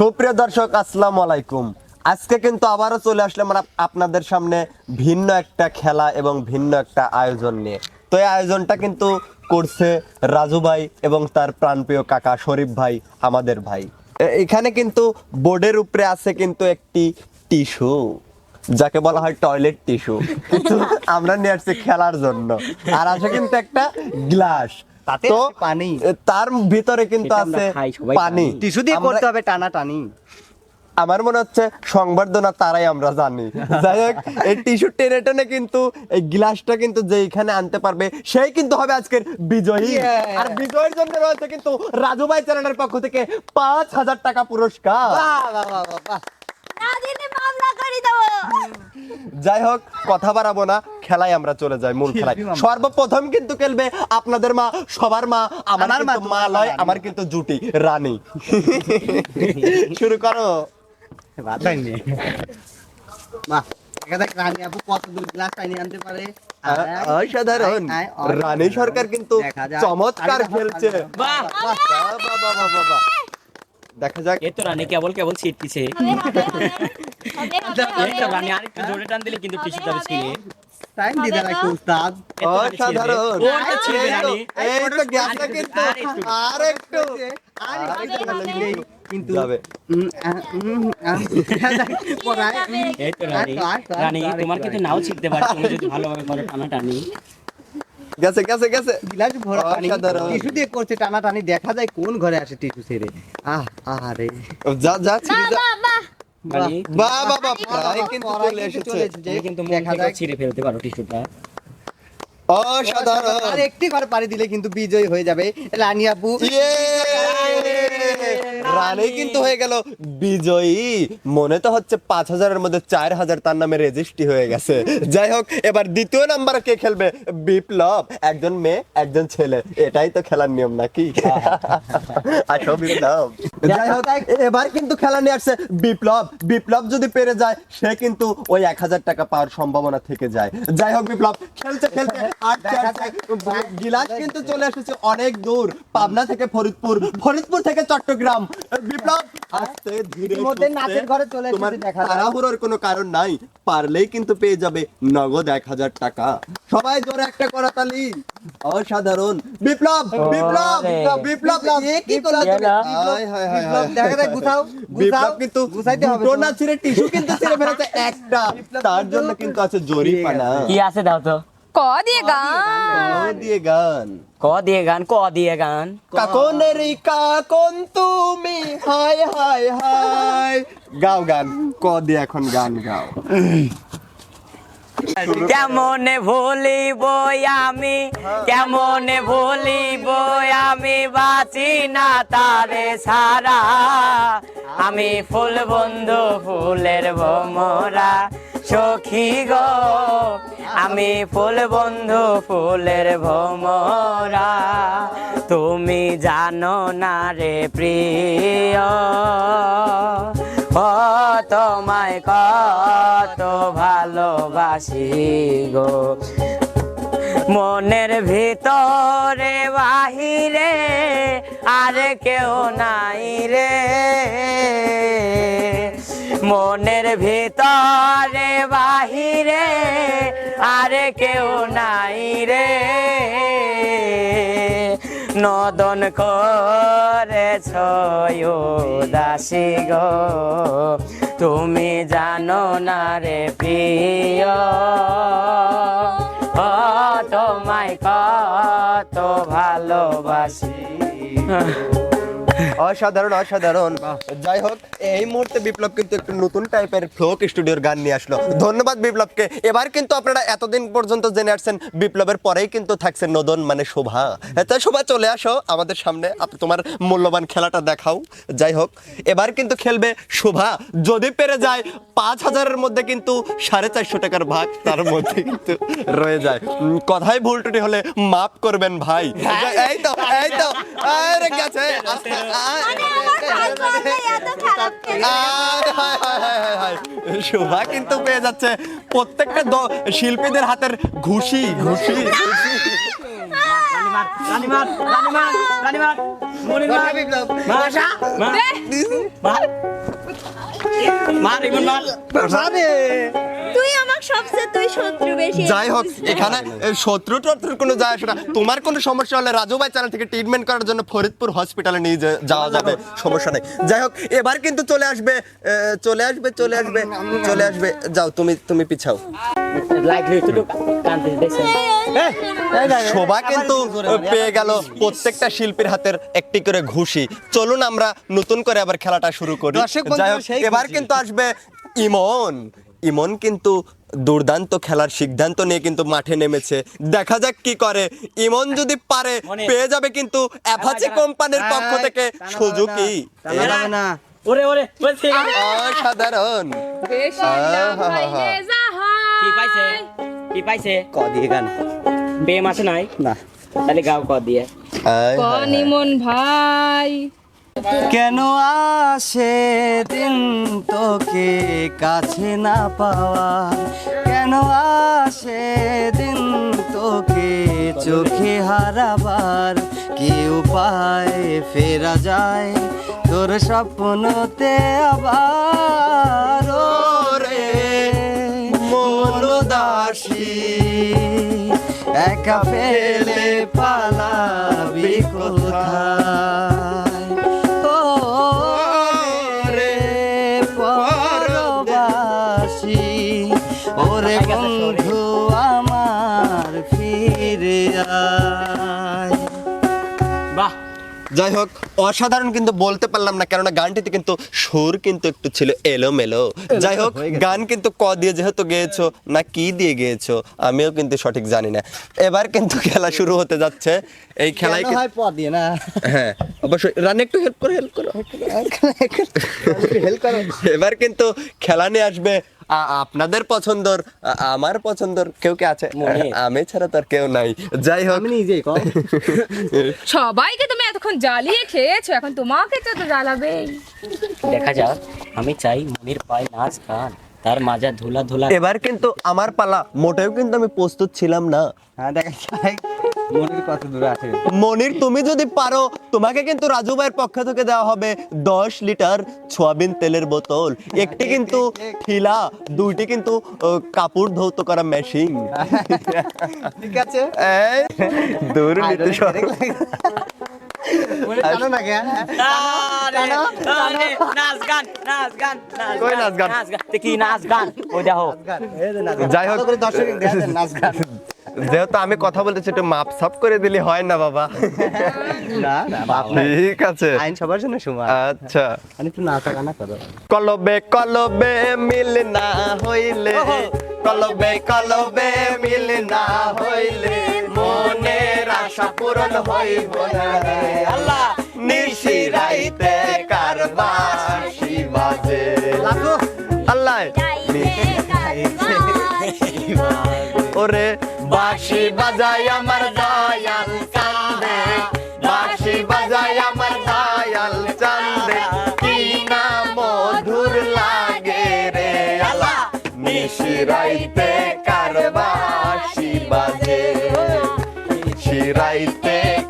সুপ্রিয় দর্শক আসসালামু আলাইকুম। আজকে কিন্তু আবারও চলে আসলাম আপনাদের সামনে ভিন্ন একটা খেলা এবং ভিন্ন একটা আয়োজন নিয়ে। তো এই আয়োজনটা কিন্তু করছে রাজু ভাই এবং তার প্রাণপ্রিয় কাকা শরীফ ভাই আমাদের ভাই। এখানে কিন্তু বোর্ডের উপরে আছে কিন্তু একটি টিস্যু যাকে বলা হয় টয়লেট টিস্যু। আমরা নিয়ে আসছি খেলার জন্য। আর আছে কিন্তু একটা গ্লাস। তাতে তো পানি। তার ভিতরে কিন্তু আছে পানি। টিস্যু দিয়ে করতে হবে টানা টানি। আমার মনে হচ্ছে সংবর্ধনা তারাই আমরা জানি। যাই হোক এই টিস্যু টেনে টেনে কিন্তু এই গ্লাসটা কিন্তু যেইখানে আনতে পারবে সেই কিন্তু হবে আজকের বিজয়ী. আর বিজয়ের জন্য রয়েছে কিন্তু রাজু ভাই চ্যানেলের পক্ষ থেকে পাঁচ হাজার টাকা পুরস্কার। না দিলে মামলা করে দেবো। যাই হোক কথা বাড়াবো না খেলায় আমরা চলে যাই মূল খেলায়। সর্বপ্রথম কিন্তু খেলবে আপনাদের মা সবার মা আমার মা, লয় রানী। আমার কিন্তু জুটি রানী। শুরু করো। রানী অসাধারণ। সরকার কিন্তু চমৎকার খেলছে। বাহ, বাহ, বাহ। দেখা যাক। এ তো রানী কেবল কেবল ছিটকিছে রানী আরেকটু জোরে টান দিলে কিন্তু যাবে ছিঁড়ে। টাইম রাখো উস্তাদ। অসাধারণ। এই তো- গ্যাসটা কিন্তু আর একটু। আর একটু। কিন্তু যাবে। এই তো রানী। রানী তোমার কিন্তু নাও ছিটতে পারে। তুমি যদি ভালোভাবে করো টানা টানি গেছে গেছে গেছে। গিলাস ভরা পানি। অসাধারণ। টিস্যু দিয়ে করছে টানা টানি দেখা যায় কোন ঘরে আসে টিস্যু ছেড়ে। আহ আরে যা যা ছিড়ে যা। বাহ। বাহ রানী বাহ বাহ বাহ প্রায় কিন্তু চলে এসেছে। কিন্তু দেখা যায়। ছিঁড়ে ফেলতে পারো টিস্যুটা। অসাধারণ। আর একটি ঘর পাড়ি দিলে কিন্তু বিজয় হয়ে যাবে। রানী আপু। ইয়ে! রানী কিন্তু হয়ে গেল। বিজয়ী। মনে তো হচ্ছে পাঁচ হাজারের মধ্যে চার হাজার তার নামে রেজিস্ট্রি হয়ে গেছে। যাই হোক, এবার দ্বিতীয় নাম্বার কে খেলবে? বিপ্লব। একজন মেয়ে, একজন ছেলে। এটাই তো খেলার নিয়ম নাকি? আসো বিপ্লব। যাই হোক, এবার কিন্তু খেলা নিয়ে আসছে বিপ্লব। বিপ্লব যদি পেরে যায়, সে কিন্তু ওই এক হাজার টাকা পাওয়ার সম্ভাবনা থেকে যায়। যাই হোক, বিপ্লব, খেলতে আটছে গিলাস কিন্তু চলে এসেছে অনেক দূর। পাবনা থেকে ফরিদপুর। ফরিদপুর থেকে চট্টগ্রাম। বিপ্লব আস্তে ধীরে সুস্থে। নাচের ঘরে চলে এসেছে তোমার দেখা। তাড়াহুড়োর কোনো কারণ নাই। পারলেই কিন্তু পেয়ে যাবে নগদ এক হাজার টাকা। সবাই জোরে একটা করতালি অসাধারণ। বিপ্লব বিপ্লব বিপ্লব এ কি করল হায়, হায়, হায়, দেখা যায় গুছাও, বিপ্লব কিন্তু গুছাইতে হবে। টিস্যু কিন্তু ছিঁড়ে ফেলেছে একটা। তার জন্য কিন্তু আছে জরিমানা। কি আছে দাও তো? ক দিয়ে গান দিয়ে গান ক দিয়ে গান ক দিয়ে গান কাকনের কাকন তুমি হায় হায় হায় গাও গান ক দিয়ে এখন গান গাও কেমনে ভুলিব আমি? কেমনে ভুলিব আমি? বাঁচি না তারে সারা আমি ফুল বন্ধু ফুলের ভোমরা। সখী গো, আমি ফুল বন্ধু, ফুলের ভোমরা। তুমি জানো না রে প্রিয়, ও তোমায় কত ভালোবাসি গো। মনের ভিতরে বাহিরে আর কেউ নাই রে। মনের ভিতরে বাহিরে আর কেউ নাই রে। নদন করেছ দাসী গো। তুমি জানো না রে প্রিয়। তোমায় কত ভালোবাসি। অসাধারণ অসাধারণ। যাই হোক এই মুহূর্তে বিপ্লব কিন্তু একটু নতুন টাইপের ফ্লোক স্টুডিওর গান নিয়ে আসলো। ধন্যবাদ বিপ্লবকে। এবার কিন্তু আপনারা এতদিন পর্যন্ত জেনে আসছেন বিপ্লবের পরেই কিন্তু থাকছে নদন মানে শোভা। এত শোভা চলে আসো আমাদের সামনে। তোমার মূল্যবান খেলাটা দেখাও। যাই হোক এবার কিন্তু খেলবে শোভা। যদি পেরে যায় পাঁচ হাজারের মধ্যে কিন্তু সাড়ে চারশো টাকার ভাগ তার মধ্যে কিন্তু রয়ে যায়। কথায় ভুল টুটি হলে মাফ করবেন ভাই। এই তো এই তো। আরে গেছে। শোভা কিন্তু পেয়ে যাচ্ছে। প্রত্যেকটা শিল্পীদের হাতের ঘুষি ঘুষি মার ইমন মার আরে তুই আমার সবচেয়ে তুই শত্রু বেশি। যাই হোক এখানে শত্রু টত্রুর কোনো যায় আসে না। তোমার কোনো সমস্যা হলে রাজু ভাই চ্যানেল থেকে ট্রিটমেন্ট করার জন্য ফরিদপুর হসপিটালে নিয়ে যাওয়া যাবে সমস্যা নেই। যাই হোক এবার কিন্তু চলে আসবে চলে আসবে চলে আসবে চলে আসবে। যাও তুমি তুমি পিছাও। কান্তে দেখছেন শোভা কিন্তু পেয়ে গেল প্রত্যেকটা শিল্পীর হাতের একটি করে ঘুষি। চলুন আমরা নতুন করে আবার খেলাটা শুরু করি। যাই হোক এবার কিন্তু আসবে ইমন। ইমন কিন্তু দুর্দান্ত খেলার সিদ্ধান্ত নিয়ে কিন্তু মাঠে নেমেছে। দেখা যাক কি করে। ইমন যদি পারে পেয়ে যাবে কিন্তু অ্যাপাচি কোম্পানির পক্ষ থেকে সুজুকি টানা যাবে না ওরে ওরে বলছি। অসাধারণ। কি পাইছে? কি পাইছে? ক দিয়ে গান। বেম আছে নাই? না। তাহলে গাও ক দিয়ে। আয় হায়। নিমন ভাই। কেন আসে দিন তোকে কাছে না পাওয়া? কেন আসে দিন তোকে চোখে হারাবার? কি উপায় ফেরা যায়? তোর স্বপ্নতে আবার রে মন একা ফেলে পালাবি কোথায়? যাই হোক অসাধারণ কিন্তু বলতে পারলাম না কেননা গানটিতে কিন্তু সুর কিন্তু একটু ছিল এলোমেলো যাই হোক গান কিন্তু ক দিয়ে যেহেতু গেয়েছো না কি দিয়ে গেয়েছো আমিও কিন্তু সঠিক জানি না এবার কিন্তু খেলা শুরু হতে যাচ্ছে এই খেলায় কি- হয় পদ দিয়ে না হ্যাঁ অবশ্যই রান একটু হেল্প করো হেল্প করো হেল্প করো এবার কিন্তু খেলা নিয়ে আসবে আপনাদের পছন্দর আমার পছন্দর কেউ কে আছে? আমি ছাড়া তো আর কেউ নাই। যাই হোক। আমি নিজেই কম। সবাইকে তুমি এতক্ষণ জ্বালিয়ে খেয়েছো এখন তোমাকে তো তো জ্বালাবেই। দেখা যাক আমি চাই মনির পায় নাচ গান। তার মাজা ধুলা ধুলা। এবার কিন্তু আমার পালা। মোটেও কিন্তু আমি প্রস্তুত ছিলাম না। হ্যাঁ দেখা মনের কত দূরে আছে। মনির তুমি যদি পারো তোমাকে কিন্তু রাজু ভাইয়ের পক্ষ থেকে দেওয়া হবে দশ লিটার সোয়াবিন তেলের বোতল। একটি কিন্তু ঠিলা দুইটি কিন্তু কাপড় ধৌত করা মেশিন ঠিক আছে। সব। যাই হোক। যেহেতু আমি কথা বলতেছি একটু মাপ সাপ করে দিলে হয় না বাবা। না না ঠিক আছে। আইন সবার জন্য সমান। আচ্ছা। আমি একটু নাচা গানা করো। কলবে কলবে মিল না হইলে কলবে কলবে মিল না হইলে। আশা পূরণ হইব না। রে আল্লাহ নিশি রাইতে কারবাসি বাজে লাগো। আল্লাহ। ওরে বাসি বাজাই আমার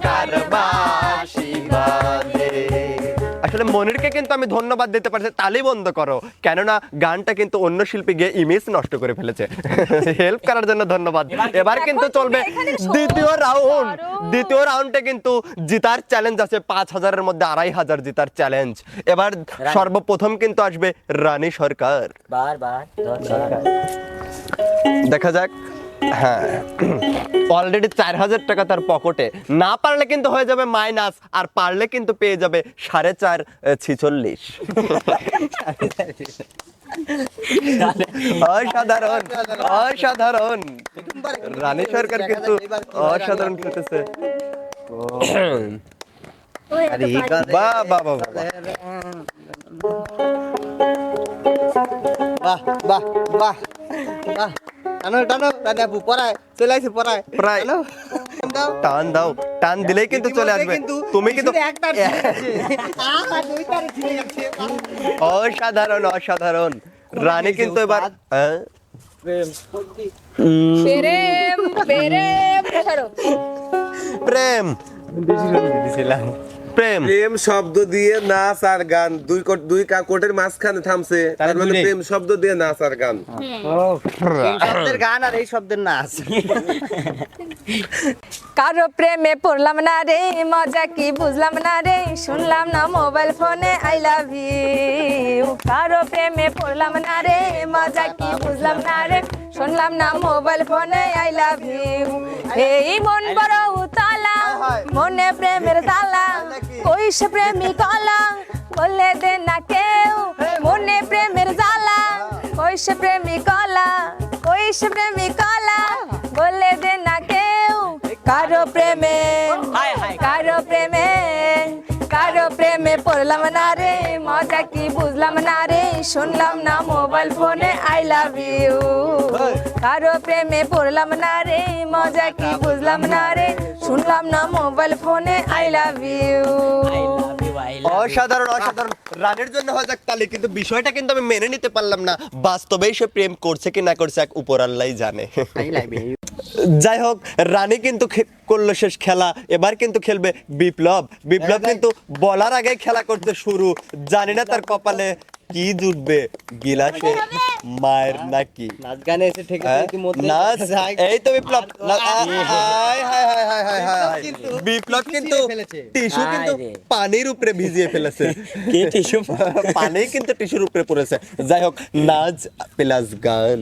কারবাসি বাজে আসলে মনিরকে কিন্তু আমি ধন্যবাদ দিতে পারছি তালি বন্ধ করো। কেননা গানটা কিন্তু অন্য শিল্পী গিয়ে ইমেজ নষ্ট করে ফেলেছে। হেল্প করার জন্য ধন্যবাদ। এবার কিন্তু চলবে দ্বিতীয় রাউন্ড দ্বিতীয় রাউন্ডে কিন্তু জিতার চ্যালেঞ্জ আছে পাঁচ হাজারের মধ্যে আড়াই হাজার জিতার চ্যালেঞ্জ এবার সর্বপ্রথম কিন্তু আসবে রানী সরকার। দেখা যাক। হ্যাঁ। অলরেডি চার হাজার টাকা তার পকেটে না পারলে কিন্তু হয়ে যাবে মাইনাস আর পারলে কিন্তু পেয়ে যাবে সাড়ে চার ছিচল্লিশ। অসাধারণ অসাধারণ। রানী সরকার কিন্তু অসাধারণ বাহ বাহ বাহ। বাহ বাহ বাহ বাহ। টানো টানো পড়ায় চলে আসে পড়ায়। টানো, দাও। টান দাও টান দিলেই কিন্তু চলে আসবে তুমি কিন্তু অসাধারণ অসাধারণ রানী কিন্তু এবার হ্যাঁ? প্রেম প্রেম প্রেম প্রেম। প্রেম শব্দ দিয়ে নাচ আর গান। দুই কোট দুই কা- কোটের মাঝখানে থামছে। তার মানে প্রেম শব্দ দিয়ে নাচ আর গান। শব্দের গান আর এই শব্দের নাচ। কারও প্রেমে পড়লাম না রে মজা কি বুঝলাম না রে? শুনলাম না মোবাইল ফোনে আই লাভ ইউ কারও প্রেমে পড়লাম না রে মজা কি বুঝলাম না রে? শুনলাম না মোবাইল ফোনে আই লাভ ইউ এই মন বড় উতালা মনে প্রেমের তালা সে প্রেমী কলা বললে দে না কেউ। মনে প্রেমের জ্বালা সে প্রেমী কলা কইসে প্রেমী কলা বললে দে না কেউ। কারও প্রেমে কারও প্রেমে কারও প্রেমে পড়লাম মজা কি বুঝলাম না রে? শুনলাম না মোবাইল ফোনে আই লাভ ইউ কারও প্রেমে পড়লাম না রে মজা কি বুঝলাম না রে? শুনলাম না মোবাইল ফোনে আই লাভ ইউ অসাধারণ অসাধারণ। রানের জন্য হয়ে যাক তালি কিন্তু বিষয়টা কিন্তু আমি মেনে নিতে পারলাম না। বাস্তবেই সে প্রেম করছে কি না করছে এক উপর আল্লাহ জানে। যাই হোক রানী কিন্তু করল শেষ খেলা এবার কিন্তু খেলবে বিপ্লব। বিপ্লব কিন্তু বলার আগে খেলা করতে শুরু। জানি না তার কপালে কি জুটবে? গিলাসে মায়ের নাকি? নাচ গানে এসে ঠেকে হ্যাঁ? নাচ? এই তো বিপ্লব। হায়, হায়, হায়, হায়, হায়। বিপ্লব কিন্তু টিস্যু কিন্তু পানির উপরে ভিজিয়ে ফেলেছে। কে টিস্যু? পানি কিন্তু টিস্যুর উপরে পড়েছে। যাই হোক নাচ প্লাস গান।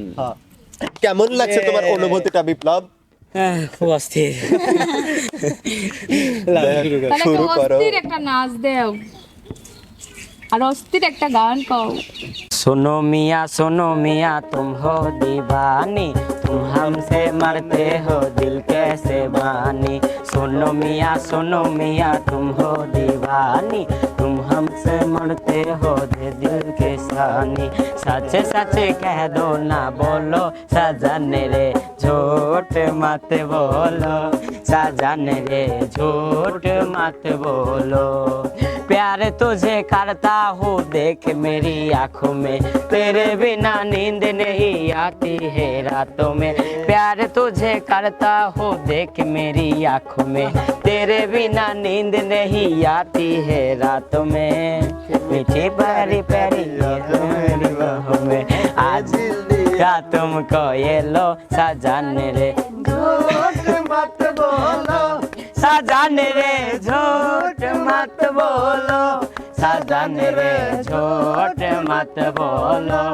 কেমন লাগছে তোমার অনুভূতিটা বিপ্লব? খুব অস্থির। শুরু করো। একটা নাচ দেও। আর অস্থির একটা গান কও सुनो मियाँ सुनो मियाँ तुम हो दीवानी तुम हमसे मरते हो दिल कैसे बानी सुनो मियाँ सुनो मियाँ तुम हो दीवानी तुम हमसे मरते हो दे दिल के सानी सच सच कह दो ना बोलो सजन रे झूठ मत बोलो सजन रे झूठ मत बोलो प्यार तुझे करता हूँ, देख मेरी आँखों में। तेरे बिना नींद नहीं आती है रातों में। प्यार तुझे करता हूँ, देख मेरी आँखों में। तेरे बिना नींद नहीं आती है रातों में। मीठी प्यारी प्यारी में। आज का तुमको ये लो, सजान रे। সাজান রে ঝোট মত বলো, সাজান রে ঝোট মত বলো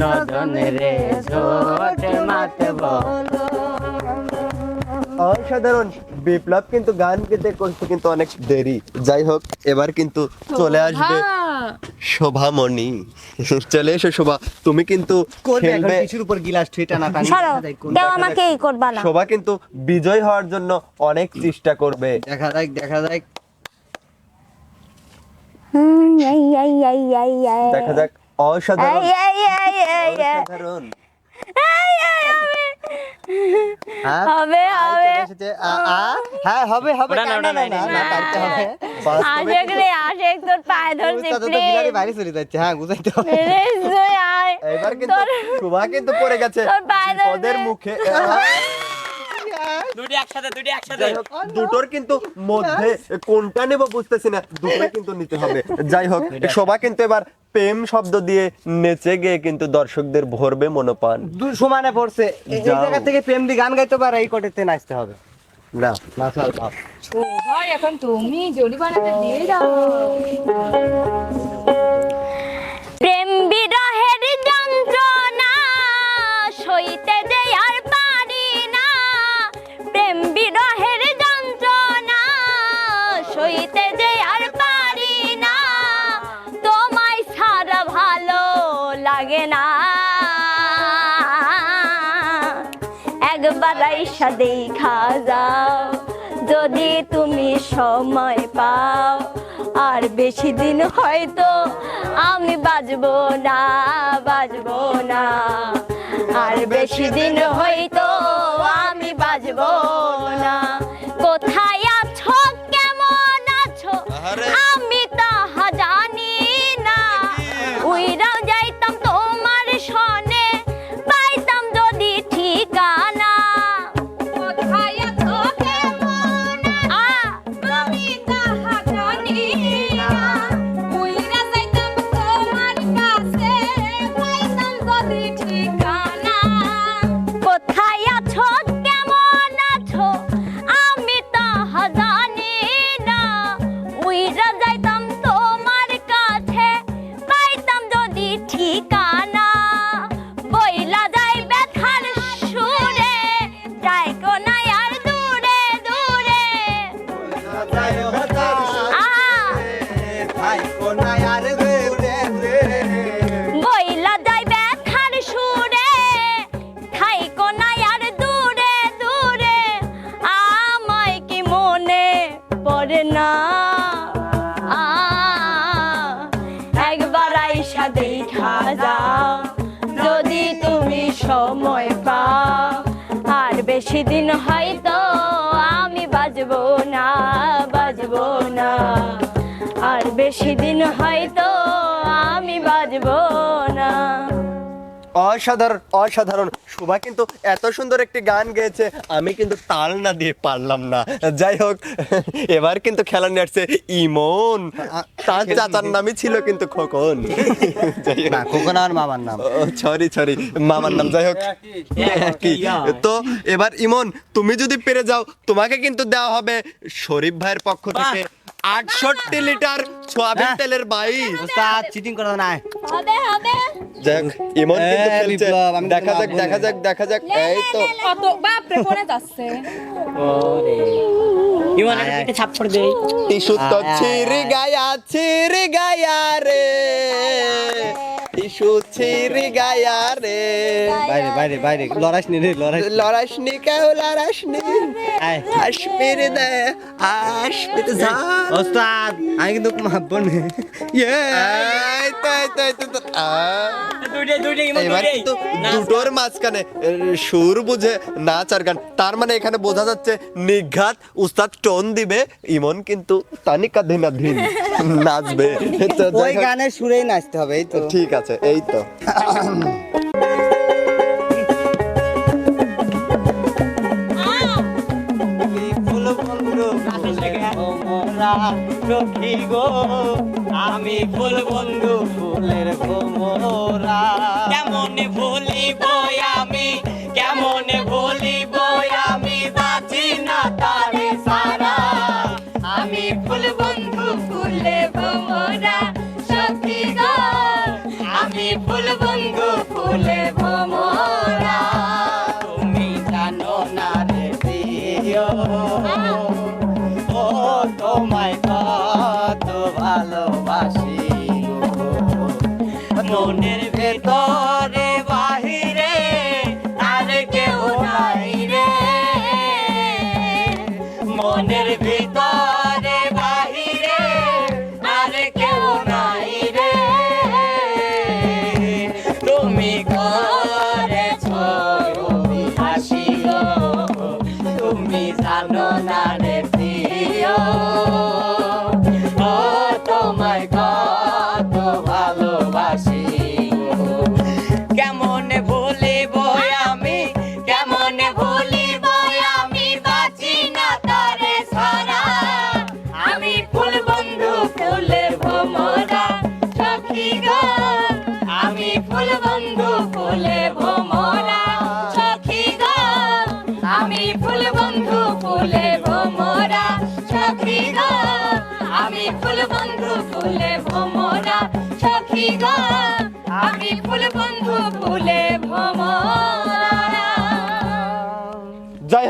নদন রে ঝোট মত বলো। অসাধারণ বিপ্লব কিন্তু গান গেতে করতে কিন্তু অনেক দেরি। যাই হোক এবার কিন্তু চলে আসবে শোভামণি। চলে এসো শোভা তুমি কিন্তু খেলবে। কিছুর উপর গিলাস ঠুইটা না টানি সরো দেখা যায় কোন- কেউ আমাকে এই করবা না। শোভা কিন্তু বিজয় হওয়ার জন্য অনেক চেষ্টা করবে। দেখা যাক দেখা এই। দেখা যাক অসাধারণ। অসাধারণ। হবে। হ্যাঁ? হবে। হবে হ্যাঁ হবে হবে না, না, না, না, পারতে হবে। আশেক রে আশেক তোর পায়ে ধরছি উস্তাদ তো বাইরে চলে যাচ্ছে হ্যাঁ বুঝাইতে হবে। আয়। এবার কিন্তু শোভা কিন্তু পড়ে গেছে। তোর পায়ে ধরবে। বিপদের মুখে দুটি একসাথে দুটি একসাথে। হোক দুটোর কিন্তু মধ্যে কোনটা নেব বুঝতেছি না দুটোই কিন্তু নিতে হবে। যাই হোক শোভা কিন্তু এবার প্রেম শব্দ দিয়ে নেচে গিয়ে কিন্তু দর্শকদের ভরবে মনোপান। দু সমানে পড়ছে। এই যাও। জায়গা থেকে প্রেম দিয়ে গান গাইতে পারে এই কোটেতে নাচতে হবে। না। নাচাল বাপ। ও ভাই এখন তুমি জরিমানাটা দিয়ে দাও। একবার আইসা দেখা যাও যদি তুমি সময় পাও, আর বেশি দিন হয়তো আমি বাজবো না বাজবো না। আর বেশি দিন হয়তো আমি বাজবো না। আর বেশি দিন হয়তো আমি বাজবো না। অসাধারণ অসাধারণ। শোভা কিন্তু এত সুন্দর একটি গান গেয়েছে আমি কিন্তু তাল না দিয়ে পারলাম না। যাই হোক এবার কিন্তু খেলা নিয়ে আসছে ইমন। তার চাচার নামই ছিল কিন্তু খোকন। না খোকন আমার মামার নাম। সরি সরি মামার নাম। যাই হোক তো এবার ইমন তুমি যদি পেরে যাও তোমাকে কিন্তু দেওয়া হবে শরীফ ভাইয়ের পক্ষ থেকে আটষট্টি লিটার সোয়াবিন হ্যাঁ। তেলের বাইক ওস্তাদ চিটিং করা নাই। হবে হবে। যাক ইমন কিন্তু এ, খেলছে। বিপ্লব, আমি দেখা যাক দেখা যাক দেখা যাক। এই তো। কত বাপরে পড়ে যাচ্ছে। ওরে। ইমন একটা পিঠে ছাপ্পড় দেই। টিসু তো ছিরি গায়া ছিরি গায়া রে। টিসু ছিরি গায়া রে। বাইরে বাইরে বাইরে। নি রে কেউ দে ঝাল ওস্তাদ আমি কিন্তু মাপবো না। ইয়ে। এই তো এই তো এই তো, এই তো আ। দুইটাই দুইটাই ইমন এবার দুইটাই। কিন্তু দুটোর মাঝখানে সুর বুঝে নাচ আর গান। তার মানে এখানে বোঝা যাচ্ছে নিঘাত উস্তাদ টোন দিবে ইমন কিন্তু তানিকা ধিনাধীন নাচবে। ওই গানের সুরেই নাচতে হবে এই তো। ঠিক আছে। এই তো। ফুল বন্ধু ভোমরা সখী গো আমি ফুল বন্ধু ফুলের ভোমরা। কেমন ভুলিব আমি? ভোমরা সখী গো, আমি ফুল বন্ধু ফুলে ভোমরা সখী গো, আমি ফুল বন্ধু ফুলে ভোমরা সখী গো, আমি ফুল বন্ধু ফুলে ভোমরা সখী গো, আমি ফুল বন্ধু ফুলে ভোমরা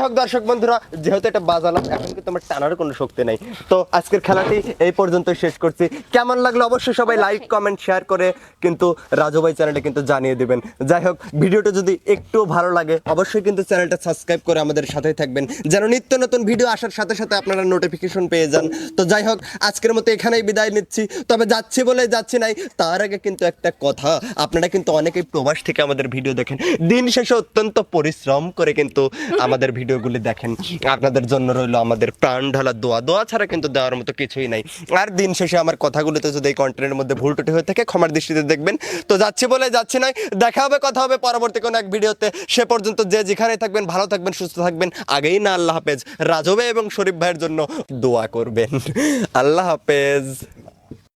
হোক দর্শক বন্ধুরা যেহেতু এটা বাজালাম এখন কিন্তু আমার টানার কোনো শক্তি নেই। তো আজকের খেলাটি এই পর্যন্ত শেষ করছি। কেমন লাগল অবশ্যই সবাই লাইক কমেন্ট শেয়ার করে কিন্তু রাজু ভাই চ্যানেলটা কিন্তু জানিয়ে দিবেন। যাই হোক ভিডিওটা যদি একটু ভালো লাগে অবশ্যই কিন্তু চ্যানেলটা সাবস্ক্রাইব করে আমাদের সাথেই থাকবেন। যেন নিত্য নতুন ভিডিও আসার সাথে সাথে আপনারা নোটিফিকেশন পেয়ে যান। তো যাই হোক আজকের মতো এখানেই বিদায় নিচ্ছি। তবে যাচ্ছি বলে যাচ্ছি নাই তার আগে কিন্তু একটা কথা। আপনারা কিন্তু অনেকেই প্রবাস থেকে আমাদের ভিডিও দেখেন। দিন শেষে অত্যন্ত পরিশ্রম করে কিন্তু আমাদের ভিডিওগুলি দেখেন, আপনাদের জন্য রইল আমাদের প্রাণ ঢালা দোয়া। দোয়া ছাড়া কিন্তু দেওয়ার মতো কিছুই নাই। আর দিন শেষে আমার কথাগুলোতে যদি এই কন্টেন্টের মধ্যে ভুল টুটি হয়ে থাকে, ক্ষমার দৃষ্টিতে দেখবেন। তো যাচ্ছি বলে যাচ্ছি নয়, দেখা হবে, কথা হবে পরবর্তী কোনো এক ভিডিওতে। সে পর্যন্ত যে যেখানে থাকবেন, ভালো থাকবেন, সুস্থ থাকবেন, আগেই না, আল্লাহ হাফেজ। রাজবে এবং শরীফ ভাইয়ের জন্য দোয়া করবেন। আল্লাহ হাফেজ।